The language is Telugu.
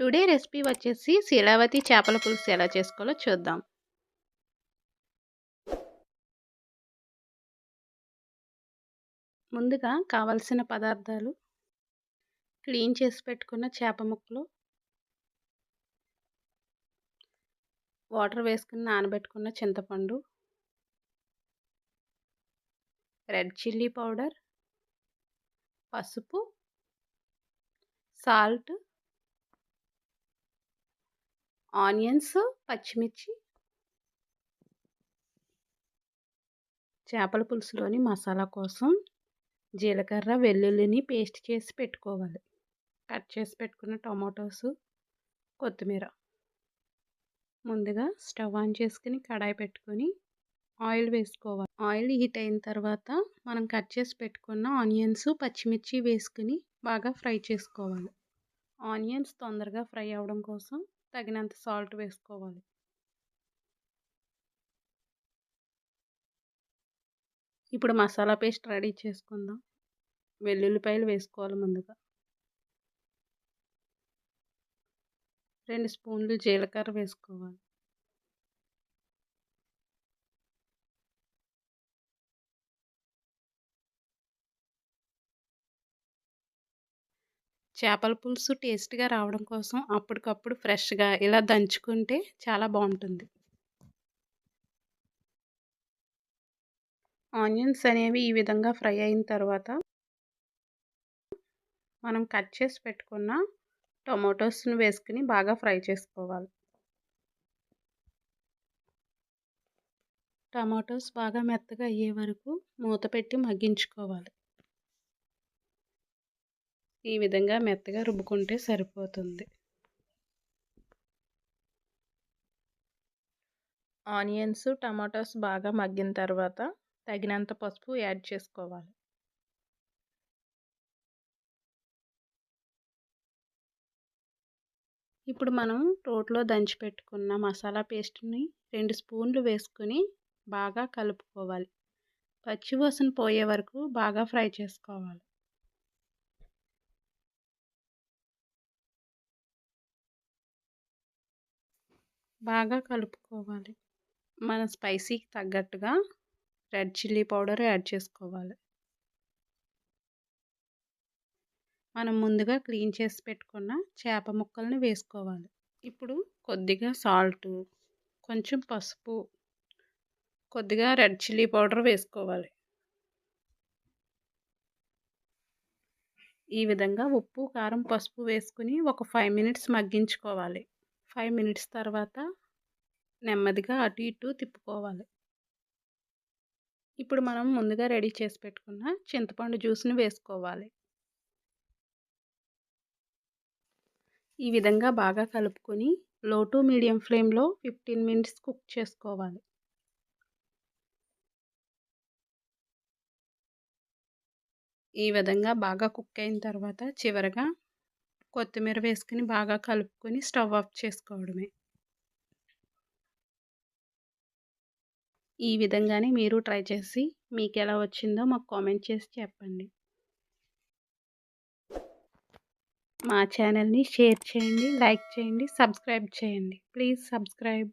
టుడే రెసిపీ వచ్చేసి శీలావతి చేపల పులుసు ఎలా చేసుకోవాలో చూద్దాం. ముందుగా కావలసిన పదార్థాలు క్లీన్ చేసి పెట్టుకున్న చేప ముక్కలు వాటర్ వేసుకుని నానబెట్టుకున్న చింతపండు రెడ్ చిల్లీ పౌడర్ పసుపు సాల్ట్ ఆనియన్స్ పచ్చిమిర్చి చేపల పులుసులోని మసాలా కోసం జీలకర్ర వెల్లుల్లిని పేస్ట్ చేసి పెట్టుకోవాలి. కట్ చేసి పెట్టుకున్న టమాటోస్ కొత్తిమీర. ముందుగా స్టవ్ ఆన్ చేసుకుని కడాయి పెట్టుకొని ఆయిల్ వేసుకోవాలి. ఆయిల్ హీట్ అయిన తర్వాత మనం కట్ చేసి పెట్టుకున్న ఆనియన్స్ పచ్చిమిర్చి వేసుకుని బాగా ఫ్రై చేసుకోవాలి. ఆనియన్స్ తొందరగా ఫ్రై అవ్వడం కోసం తగినంత సాల్ట్ వేసుకోవాలి. ఇప్పుడు మసాలా పేస్ట్ రెడీ చేసుకుందాం. వెల్లుల్లిపాయలు వేసుకోవాలి ముందుగా. రెండు స్పూన్లు జీలకర్ర వేసుకోవాలి. చేపల పులుసు టేస్ట్గా రావడం కోసం అప్పటికప్పుడు ఫ్రెష్గా ఇలా దంచుకుంటే చాలా బాగుంటుంది ఆనియన్స్ అనేవి ఈ విధంగా ఫ్రై అయిన తర్వాత మనం కట్ చేసి పెట్టుకున్న టొమాటోస్ని వేసుకుని బాగా ఫ్రై చేసుకోవాలి. టమాటోస్ బాగా మెత్తగా అయ్యే వరకు మూత పెట్టి మగ్గించుకోవాలి. ఈ విధంగా మెత్తగా రుబ్బుకుంటే సరిపోతుంది. ఆనియన్స్ టమాటోస్ బాగా మగ్గిన తర్వాత తగినంత పసుపు యాడ్ చేసుకోవాలి. ఇప్పుడు మనం రోట్లో దంచి పెట్టుకున్న మసాలా పేస్ట్ని రెండు స్పూన్లు వేసుకుని బాగా కలుపుకోవాలి. పచ్చివాసన పోయే వరకు బాగా ఫ్రై చేసుకోవాలి. బాగా కలుపుకోవాలి. మన స్పైసీకి తగ్గట్టుగా రెడ్ చిల్లీ పౌడర్ యాడ్ చేసుకోవాలి. మనం ముందుగా క్లీన్ చేసి పెట్టుకున్న చేప ముక్కల్ని వేసుకోవాలి. ఇప్పుడు కొద్దిగా సాల్ట్ కొంచెం పసుపు కొద్దిగా రెడ్ చిల్లీ పౌడర్ వేసుకోవాలి. ఈ విధంగా ఉప్పు కారం పసుపు వేసుకుని ఒక ఫైవ్ మినిట్స్ మగ్గించుకోవాలి. ఫైవ్ మినిట్స్ తర్వాత నెమ్మదిగా అటు ఇటు తిప్పుకోవాలి. ఇప్పుడు మనం ముందుగా రెడీ చేసి పెట్టుకున్న చింతపండు జ్యూస్ని వేసుకోవాలి. ఈ విధంగా బాగా కలుపుకొని లో టు మీడియం ఫ్లేమ్లో ఫిఫ్టీన్ మినిట్స్ కుక్ చేసుకోవాలి. ఈ విధంగా బాగా కుక్ అయిన తర్వాత చివరగా కొత్తిమీర వేసుకుని బాగా కలుపుకొని స్టవ్ ఆఫ్ చేసుకోవడమే. ఈ విధంగానే మీరు ట్రై చేసి మీకు ఎలా వచ్చిందో మాకు కామెంట్ చేసి చెప్పండి. మా ఛానల్ని షేర్ చేయండి లైక్ చేయండి సబ్స్క్రైబ్ చేయండి. Please subscribe.